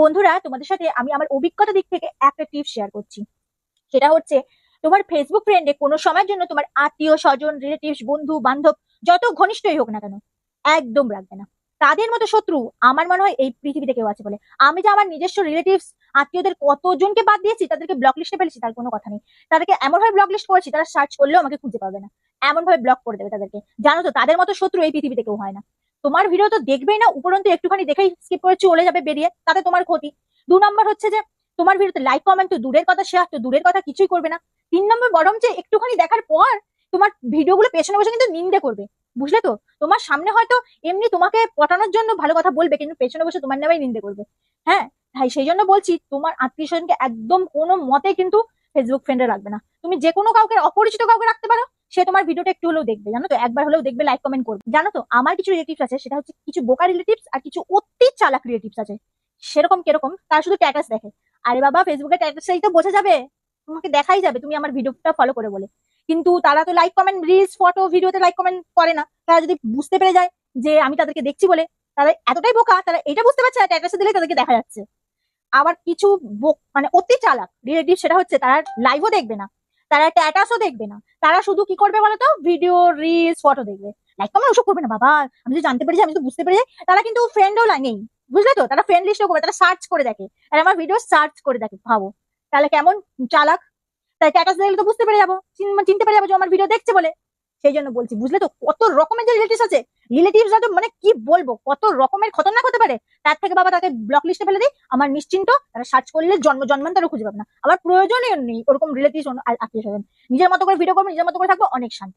বন্ধুরা, তোমাদের সাথে আমি আমার অভিজ্ঞতা দিক থেকে একটা টিপস শেয়ার করছি। সেটা হচ্ছে, তোমার ফেসবুক ফ্রেন্ডে কোনো সময়ের জন্য তোমার আত্মীয়, স্বজন রিলেটিভস বন্ধু, বান্ধব, যত ঘনিষ্ঠই হোক না কেন, একদম রাখবে না। তাদের মতো শত্রু আমার মনে হয় এই পৃথিবীতে কেউ আছে বলে। আমি যে আমার নিজস্ব রিলেটিভস আত্মীয়দের কতজনকে বাদ দিয়েছি, তাদেরকে ব্লক লিস্টে ফেলেছি, তার কোনো কথা নেই। তাদেরকে এমন ভাবে ব্লক লিস্ট করেছি, তারা সার্চ করলেও আমাকে খুঁজে পাবে না। এমন ভাবে ব্লক করে দেবে তাদেরকে। জানো তো, তাদের মতো শত্রু এই পৃথিবীতে কেউ হয় না। তোমার ভিডিও তো দেখবেই না, উপরন্তু একটুখানি দেখেই স্কিপ করে চলে যাবে বেরিয়ে, তাতে তোমার ক্ষতি। দু নম্বর হচ্ছে যে, তোমার ভিডিওতে লাইক কমেন্ট তো দূরের কথা শেয়ার তো দূরের কথা, কিছুই করবে না। তিন নম্বর বরং যে একটুখানি দেখার পর তোমার ভিডিওগুলো পেছনে বসে কিন্তু নিন্দে করবে, বুঝলে তো? তোমার সামনে হয়তো এমনি তোমাকে পটানোর জন্য ভালো কথা বলবে, কিন্তু পেছনে বসে তোমার নামেই নিন্দে করবে। হ্যাঁ তাই সেই জন্য বলছি, তোমার আত্মীয় স্বজনকে একদম কোনো মতে কিন্তু ফেসবুক ফ্রেন্ডে রাখবে না। তুমি যে কোনো কাউকে, অপরিচিত কাউকে রাখতে পারো সে তোমার ভিডিওটা একটু হলেও দেখবে, জানো তো? একবার হলেও দেখবে লাইক কমেন্ট করবে। জানো তো? আমার কিছু রিলেটিভস আছে, সেটা হচ্ছে কিছু বোকা রিলেটিভস আর কিছু অতি চালাক রিলেটিভস আছে। সেরকম কীরকম, তারা শুধু স্ট্যাটাস দেখে। আরে বাবা ফেসবুকে স্ট্যাটাসটাই তো বোঝা যাবে। তোমাকে দেখাই যাবে, তুমি আমার ভিডিওটা ফলো করে বলে। কিন্তু তারা তো লাইক কমেন্ট রিলস ফটো ভিডিওতে লাইক কমেন্ট করে না। তারা যদি বুঝতে পেরে যায় যে আমি তাদেরকে দেখছি বলে, তারা এতটাই বোকা, তারা এটা বুঝতে পারছে স্ট্যাটাসে দিলে তাদেরকে দেখা যাচ্ছে। আবার কিছু মানে অতি চালাক রিলেটিভ সেটা হচ্ছে তারা লাইভও দেখবে না। তারা স্ট্যাটাসও দেখবে না। তারা শুধু কি করবে বলতো? ভিডিও রিলস ফটো দেখবে। লাইক কমেন্ট ওসব করবে না, বাবা। আমি তো জানতে পেরেছি, আমি তো বুঝতে পেরে যাই তারা কিন্তু ফ্রেন্ডও নেই। বুঝলে তো? তারা ফ্রেন্ড লিস্টও করবে, তারা সার্চ করে দেখে। আর আমার ভিডিও সার্চ করে দেখে, ভাবো। তাহলে কেমন? চালাক। তাই স্ট্যাটাস দেখলে তো বুঝতে পেরে যাব। চিনতে পেরে যাব যে আমার ভিডিও দেখছে বলে। সেই জন্য বলছি, বুঝলে তো? কত রকমের যে রিলেটিভস আছে। রিলেটিভস তো মানে কি বলব? কত রকমের খতরনাক হতে পারে? তার থেকে বাবা তাকে ব্লক লিস্টে ফেলে দিই। আমার নিশ্চিন্ত তারা সার্চ করলে জন্ম জন্মান্তরও খুঁজে পাবে না। আমার প্রয়োজনীয় নেই। ওরকম রিলেটিভস আত্মীয় স্বজন। নিজের মতো করে ভিডিও করব, নিজের মতো করে থাকব, অনেক শান্তি।